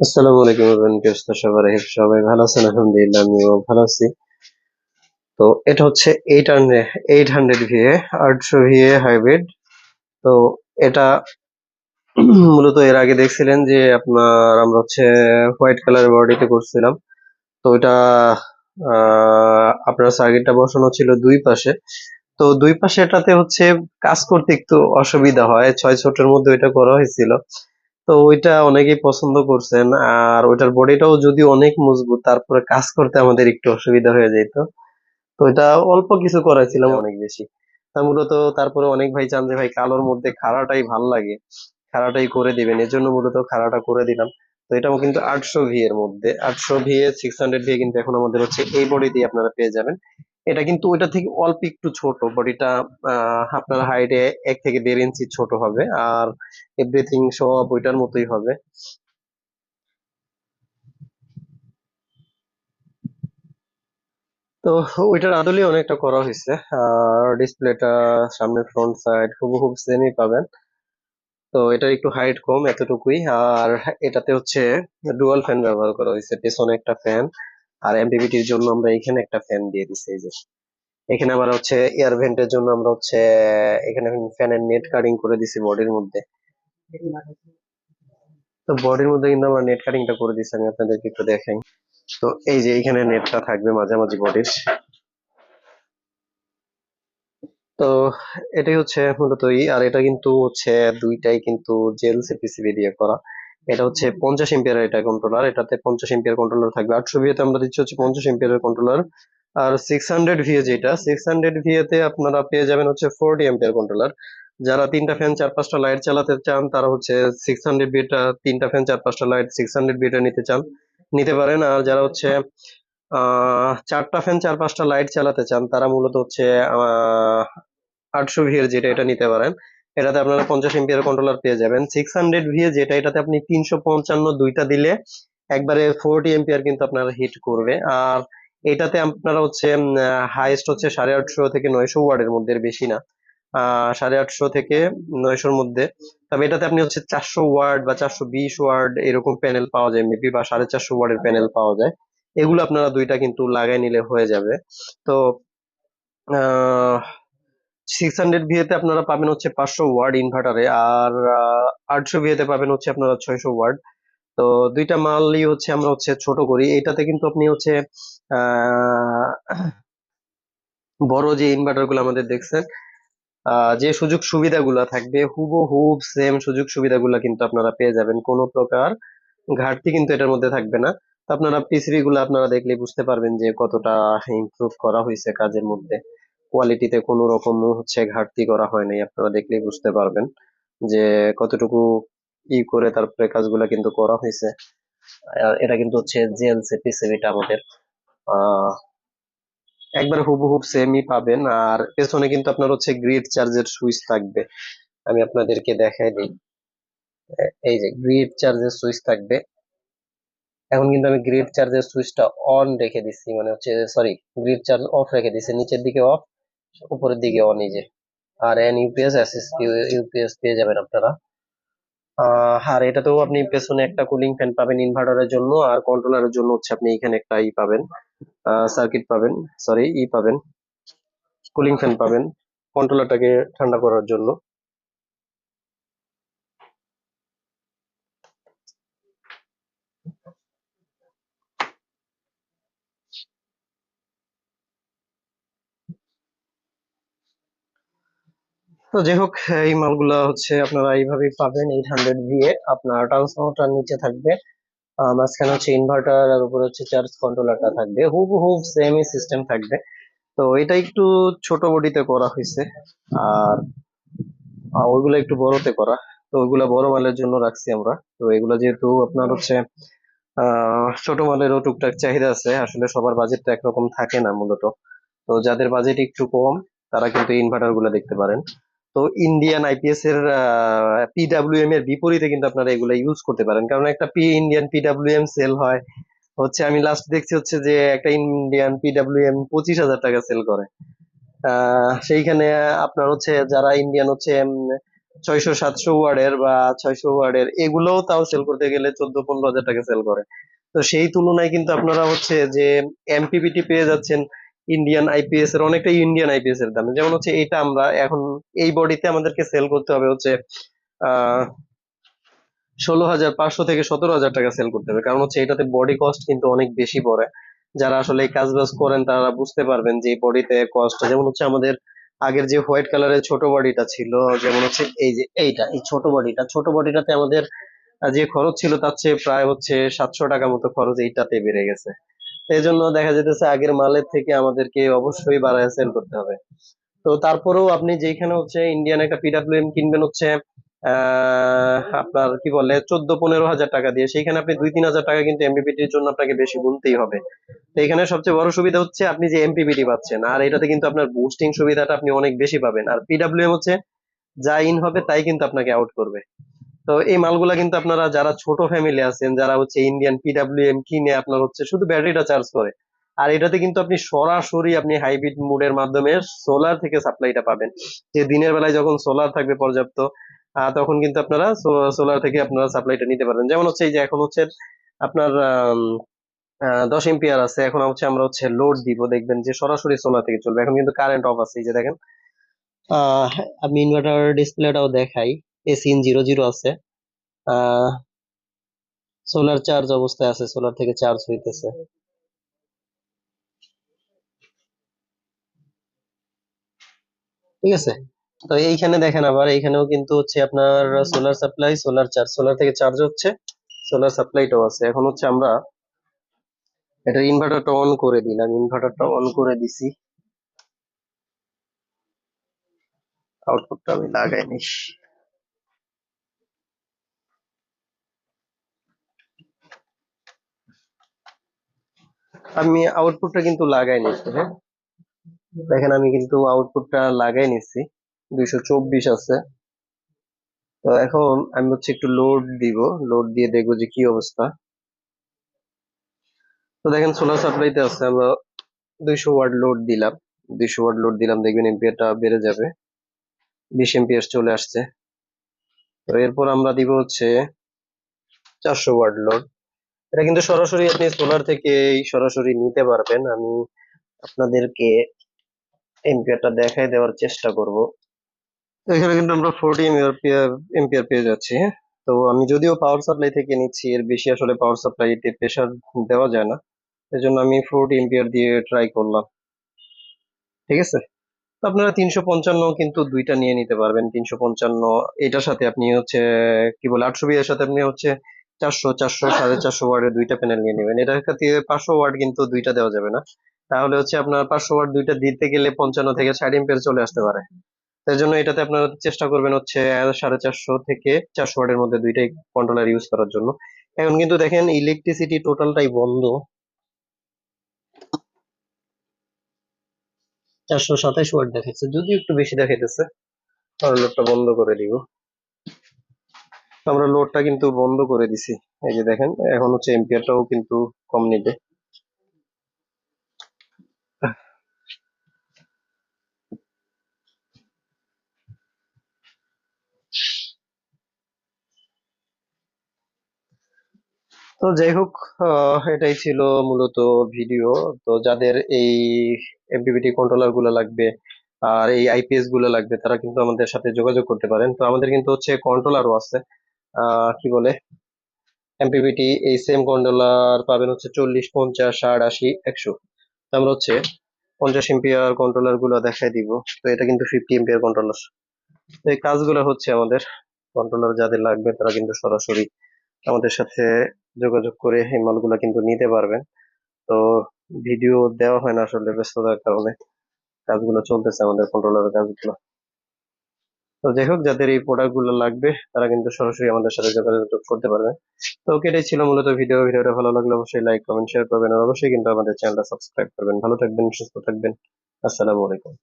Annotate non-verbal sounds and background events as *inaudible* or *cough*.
আসসালামু আলাইকুম এভরিওয়ান কি সবার? সবাই ভালো আছেন, আলহামদুলিল্লাহ, আমিও ভালো আছি। তো এটা হচ্ছে eight hundred eight hundred VA আটশো ভিএ হাইব্রিড তো এটা মূলত এর আগে দেখছিলেন যে আপনার আমরা হচ্ছে হোয়াইট কালারের বডিতে করছিলাম। তো এটা আপনার সার্কিটটা বসানো ছিল দুই পাশে। তো দুই পাশে এটাতে হচ্ছে কাজ করতে একটু অসুবিধা হয়। ছয় ছোটের মধ্যে এটা করা হয়েছিল। তো ওইটা অনেকেই পছন্দ করছেন, আর ওইটার বডিটাও যদি অনেক মজবুত, তারপরে কাজ করতে আমাদের একটু অসুবিধা হয়ে যেত। তো এটা অল্প কিছু করাইছিলাম অনেক বেশি। তা মূলত তারপরে অনেক ভাই চান যে, ভাই, কালোর মধ্যে খাড়াটাই ভালো লাগে, খাড়াটাই করে দিবেন। এর জন্য মূলত খাড়াটা করে দিলাম। তো এটাও কিন্তু আটশো ভি এর মধ্যে, আটশো ভি সিক্স হান্ড্রেড ভি কিন্তু এখন আমাদের হচ্ছে এই বডি দিয়ে আপনারা পেয়ে যাবেন। এটা কিন্তু ওইটা থেকে অল্প একটু ছোট বডিটা আপনার হাইটে এক থেকে দেড় ইঞ্চি ছোট হবে আর এভরিথিং সব ওইটার মতোই হবে। তো ওইটার আদলেই অনেকটা করা হয়েছে, আর ডিসপ্লেটা সামনে ফ্রন্ট সাইড হুবহু সেমই পাবেন। তো এটার একটু হাইট কম এতটুকুই, আর এটাতে হচ্ছে ডুয়াল ফ্যান ব্যবহার করা হয়েছে, পেছনে একটা ফ্যান আর এমপিভিটির জন্য আমরা এখানে একটা ফ্যান দিয়ে দিচ্ছি এই যে। এখানে আবার হচ্ছে এয়ার ভেন্টের জন্য আমরা হচ্ছে, এখানে ফ্যানের নেট কাটিং করে দিছি বডির মধ্যে। তো বডির মধ্যে কিন্তু আমরা নেট কাটিংটা করে দিচ্ছি আমি আপনাদেরকে একটু দেখাই। তো এই যে এইখানে নেটটা থাকবে মাঝামাঝি বডির তো এটাই হচ্ছে মূলত আর এটা কিন্তু হচ্ছে দুইটাই কিন্তু জেল পিসিবি দিয়ে করা। এটা হচ্ছে পঞ্চাশ এম্পিয়ার এটা কন্ট্রোলার এটাতে পঞ্চাশ এম্পিয়ার কন্ট্রোলার থাকবে। আটশো ভিএতে আমরা দিচ্ছি হচ্ছে পঞ্চাশ এম্পিয়ারের কন্ট্রোলার আর সিক্স হান্ড্রেড ভিএ যেটা সিক্স হান্ড্রেড ভিএতে আপনারা পেয়ে যাবেন হচ্ছে ফোরটি এম্পিয়ার কন্ট্রোলার যারা তিনটা ফ্যান চার পাঁচটা লাইট চালাতে চান, তারা হচ্ছে সিক্স হান্ড্রেড বিটা তিনটা ফ্যান চার পাঁচটা লাইট সিক্স হান্ড্রেড বিটা নিতে চান, নিতে পারেন। আর যারা হচ্ছে চারটা ফ্যান চার পাঁচটা লাইট চালাতে চান, তারা মূলত হচ্ছে আটশো ভি এর যেটা, এটা নিতে পারেন। এটাতে আপনারা পঞ্চাশ এমপিয়ার কন্ট্রোলার পেয়ে যাবেন। সিক্স হান্ড্রেড ভি যেটা, এটাতে আপনি তিনশো পঞ্চান্ন দুইটা দিলে একবারে ফোরটি এমপিয়ার কিন্তু আপনার হিট করবে। আর এটাতে আপনারা হচ্ছে হাইয়েস্ট হচ্ছে সাড়ে আটশো থেকে নয়শো ওয়ার্ডের মধ্যে বেশি না। সাড়ে আটশো থেকে নয়শোর মধ্যে। তবে এটাতে আপনি হচ্ছে চারশো ওয়ার্ড বা চারশো বিশ ওয়ার্ড এরকম প্যানেল পাওয়া যায় মেবি বা সাড়ে চারশো ওয়ার্ডের প্যানেল পাওয়া যায়। এগুলো আপনারা দুইটা কিন্তু লাগাই নিলে হয়ে যাবে। তো সিক্স হান্ড্রেড ভিএতে আপনারা পাবেন হচ্ছে পাঁচশো ওয়ার্ড ইনভার্টারে আর আটশো ভিএতে পাবেন হচ্ছে আপনারা ছয়শো ওয়ার্ড তো দুইটা মালই হচ্ছে আমরা হচ্ছে ছোট করি। এটাতে কিন্তু আপনি হচ্ছে *coughs* বড় যে ইনভার্টারগুলো আমাদের দেখছেন যে সুযোগ সুবিধাগুলো থাকবে হুবহুব সেম সুযোগ সুবিধাগুলো কিন্তু আপনারা পেয়ে যাবেন। কোনো প্রকার ঘাটতি কিন্তু এটার মধ্যে থাকবে না। তো আপনারা পিসিবি গুলো আপনারা দেখলে বুঝতে পারবেন যে কতটা ইমপ্রুভ করা হয়েছে কাজের মধ্যে। কোয়ালিটিতে কোনো রকম হচ্ছে ঘাটতি করা হয় নাই, আপনারা দেখলেই বুঝতে পারবেন যে কতটুকু ই করে তারপরে কাজগুলা কিন্তু করা হয়েছে। এটা কিন্তু হচ্ছে জিএলসি পিসিবিটা আমাদের। একবার হুবহুব সেমই পাবেন আর পেছনে কিন্তু আপনার হচ্ছে গ্রিড চার্জের সুইচ থাকবে। আমি আপনাদেরকে দেখাই দিই। এই যে গ্রিড চার্জের সুইচ থাকবে। এখন কিন্তু আমি গ্রিড চার্জের সুইচটা অন রেখে দিছি মানে হচ্ছে সরি গ্রিড চার্জ অফ রেখে দিচ্ছি নিচের দিকে অফ উপরের দিকে অন এই যে আর এন ইউপিএস এসএসপি ইউপিএস পেয়ে যাবেন আপনারা। আর এটাতেও আপনি পেছনে একটা কুলিং ফ্যান পাবেন ইনভার্টারের জন্য, আর কন্ট্রোলারের জন্য হচ্ছে আপনি এখানে একটা ই পাবেন সার্কিট পাবেন সরি ই পাবেন কুলিং ফ্যান পাবেন কন্ট্রোলারটাকে ঠান্ডা করার জন্য। তো যাই হোক, এই মালগুলা হচ্ছে আপনারা এইভাবেই পাবেন এইট হান্ড্রেড ভিএ আপনার ট্রান্সফর্মারটার নিচে থাকবে। মাঝখানে হচ্ছে ইনভার্টার আর উপরে হচ্ছে চার্জ কন্ট্রোলারটা থাকবে। হুবহু সেমই সিস্টেম থাকবে। তো এটা একটু ছোট বডিতে করা হয়েছে। আর ওইগুলো একটু বড়তে করা। তো ওইগুলা বড় মালের জন্য রাখছি আমরা। তো এগুলো যেহেতু আপনার হচ্ছে ছোট মালেরও টুকটাক চাহিদা আছে, আসলে সবার বাজেটটা একরকম থাকে না মূলত। তো যাদের বাজেট একটু কম, তারা কিন্তু ইনভার্টারগুলো দেখতে পারেন। তো ইন্ডিয়ান আইপিএস এর পিডাব্লিউএম এর বিপরীতে কিন্তু আপনারা এগুলো ইউজ করতে পারেন। কারণ একটা পি ইন্ডিয়ান পিডাব্লিউএম সেল হয়। হচ্ছে আমি লাস্ট দেখছি হচ্ছে যে একটা ইন্ডিয়ান পিডাব্লিউএম পঁচিশ হাজার টাকা সেল করে। সেইখানে আপনার হচ্ছে যারা ইন্ডিয়ান হচ্ছে ছয়শো সাতশো ওয়ার্ডের বা ছয়শো ওয়ার্ডের এগুলোও তাও সেল করতে গেলে চোদ্দ পনেরো হাজার টাকা সেল করে। তো সেই তুলনায় কিন্তু আপনারা হচ্ছে যে এমপিপিটি পেয়ে যাচ্ছেন। ইন্ডিয়ান আইপিএস এর, অনেকটা ইন্ডিয়ান আইপিএস এর দামে। যেমন হচ্ছে এটা আমরা এখন এই বডিতে আমাদেরকে সেল করতে হবে হচ্ছে ষোলো হাজার পাঁচশো থেকে সতেরো হাজার টাকা সেল করতে হবে। কারণ হচ্ছে এটাতে বডি কস্ট কিন্তু অনেক বেশি পড়ে। যারা আসলে এই কাজ বাজ করেন, তারা বুঝতে পারবেন যে বডিতে কস্ট যেমন হচ্ছে আমাদের আগের যে হোয়াইট কালারের ছোট বডিটা ছিল, যেমন হচ্ছে এই যে এইটা, এই ছোট বডিটা ছোট বডিটাতে আমাদের যে খরচ ছিল তার চেয়ে প্রায় হচ্ছে সাতশো টাকা মতো খরচ এইটাতে বেড়ে গেছে। এই জন্য দেখা যেতেছে আগের মালের থেকে আমাদেরকে অবশ্যই বাড়ায় সেল করতে হবে। তো তারপরেও আপনি যেখানে হচ্ছে ইন্ডিয়ান একটা পিডাব্লিউএম কিনবেন হচ্ছে আপনার কি বলে, চোদ্দ পনেরো হাজার টাকা দিয়ে। সেইখানে আপনি দুই তিন হাজার টাকা কিন্তু এমপিপিটির জন্য আপনাকে বেশি গুনতেই হবে। তো এখানে সবচেয়ে বড় সুবিধা হচ্ছে আপনি যে এমপিপিটি পাচ্ছেন, আর এটাতে কিন্তু আপনার বুস্টিং সুবিধাটা আপনি অনেক বেশি পাবেন। আর পিডাব্লিউএম হচ্ছে যা ইন হবে তাই কিন্তু আপনাকে আউট করবে। তো এই মালগুলা কিন্তু আপনারা যারা ছোট ফ্যামিলি আছেন, যারা হচ্ছে ইন্ডিয়ান পিডাব্লিউএম কিনে আপনার হচ্ছে শুধু ব্যাটারিটা চার্জ করে, আর এটাতে কিন্তু আপনি সরাসরি আপনি হাইব্রিড মোডের মাধ্যমে সোলার থেকে সাপ্লাইটা পাবেন। যে দিনের বেলায় যখন সোলার থাকবে পর্যাপ্ত তখন কিন্তু আপনারা সোলার থেকে আপনারা সাপ্লাইটা নিতে পারবেন। যেমন হচ্ছে এই যে এখন হচ্ছে আপনার দশ এম্পিয়ার আছে, এখন হচ্ছে আমরা হচ্ছে লোড দিব, দেখবেন যে সরাসরি সোলার থেকে চলবে। এখন কিন্তু কারেন্ট অফ আছে, এই যে দেখেন। আমি ইনভার্টার ডিসপ্লেটাও দেখাই। এসিএন জিরো জিরো আছে। সোলার চার্জ অবস্থায় আছে, সোলার থেকে চার্জ হইতেছে। ঠিক আছে? তো এইখানে দেখেন আবার, এইখানেও কিন্তু হচ্ছে আপনার solar supply, solar charge, solar থেকে চার্জ হচ্ছে, সোলার সাপ্লাইটাও আছে। এখন হচ্ছে আমরা এটা ইনভার্টারটা অন করে দিলাম ইনভার্টারটা অন করে দিছি। আউটপুটটা আমি লাগাই লাগাইনি আমি আউটপুটটা কিন্তু লাগাই নিচ্ছি হ্যাঁ? দেখেন আমি কিন্তু আউটপুটটা লাগাই নিচ্ছি দুইশো চব্বিশ আছে। তো এখন আমি হচ্ছে একটু লোড দিব লোড দিয়ে দেখব যে কি অবস্থা। তো দেখেন সোলার সাপ্লাইতে আছে, আমরা দুইশো ওয়াট লোড দিলাম। দুইশো ওয়াট লোড দিলাম, দেখবেন এম্পিয়ারটা বেড়ে যাবে। বিশ এম্পিয়ার চলে আসছে। তো এরপর আমরা দিব হচ্ছে চারশো ওয়াট লোড এটা কিন্তু সরাসরি আপনি সোলার থেকে সরাসরি নিতে পারবেন। আমি আপনাদেরকে এম্পিয়ারটা দেখাই দেওয়ার চেষ্টা করব। এখানে কিন্তু আমরা ফোরটি এম্পিয়ার পেয়ে যাচ্ছি। তো আমি যদিও পাওয়ার সাপ্লাই থেকে নিচ্ছি, এর বেশি আসলে পাওয়ার সাপ্লাইতে প্রেসার দেওয়া যায় না। এজন্য আমি ফোরটি এম্পিয়ার দিয়ে ট্রাই করলাম। ঠিক আছে? আপনারা তিনশো পঞ্চান্ন কিন্তু দুইটা নিয়ে নিতে পারবেন। তিনশো পঞ্চান্ন, এটার সাথে আপনি হচ্ছে, কি বলে, আটশো বিয়ের সাথে আপনি হচ্ছে চারশো চারশো, সাড়ে চারশো ওয়ার্ডের দুইটা প্যানেল নিয়ে নেবেন। এটার সাথে পাঁচশো ওয়ার্ড কিন্তু দুইটা দেওয়া যাবে না। তাহলে হচ্ছে আপনার পাঁচশো ওয়ার্ড দুইটা দিতে গেলে পঞ্চান্ন থেকে ষাট এম্পিয়ার চলে আসতে পারে। তাই জন্য এটাতে আপনারা চেষ্টা করবেন হচ্ছে সাড়ে চারশো থেকে চারশো ওয়ার্ডের মধ্যে দুইটাই কন্ট্রোলার ইউজ করার জন্য। এখন কিন্তু দেখেন ইলেকট্রিসিটি টোটালটাই বন্ধ। চারশো সাতাইশ ওয়াট দেখাচ্ছে যদি একটু বেশি দেখাইতেছে তাহলে বন্ধ করে দিব। আমরা লোডটা কিন্তু বন্ধ করে দিছি। এই যে দেখেন, এখন হচ্ছে এম্পিয়ারটাও কিন্তু কম নিবে। তো যাই হোক এটাই ছিল মূলত ভিডিও তো যাদের এই এমপিপিটি কন্ট্রোলারগুলো লাগবে আর এই আইপিএসগুলো লাগবে, তারা কিন্তু আমাদের সাথে যোগাযোগ করতে পারেন। তো আমাদের কিন্তু হচ্ছে কন্ট্রোলারও আছে। কি বলে? এমপিপিটি এই সেম কন্ট্রোলার পাবেন হচ্ছে চল্লিশ, পঞ্চাশ, ষাট, আশি, একশো। আমরা হচ্ছে পঞ্চাশ এম্পিয়ার কন্ট্রোলারগুলো দেখাই দিব। তো এটা কিন্তু ফিফটি এম্পিয়ার কন্ট্রোলার তো এই কাজগুলো হচ্ছে আমাদের কন্ট্রোলার যাদের লাগবে তারা কিন্তু সরাসরি আমাদের সাথে যোগাযোগ করে এই মালগুলো কিন্তু নিতে পারবেন। তো ভিডিও দেওয়া হয় না আসলে ব্যস্ততার কারণে। কাজগুলো চলতেছে আমাদের কন্ট্রোলারের কাজগুলো। তো যাই হোক, যাদের এই প্রোডাক্টগুলো লাগবে, তারা কিন্তু সরাসরি আমাদের সাথে যোগাযোগ করতে পারবে। তো ওকে, এটাই ছিল মূলত ভিডিও ভিডিওটা ভালো লাগলে অবশ্যই লাইক কমেন্ট শেয়ার করবেন, আর অবশ্যই কিন্তু আমাদের চ্যানেলটা সাবস্ক্রাইব করবেন। ভালো থাকবেন, সুস্থ থাকবেন। আসসালামু আলাইকুম।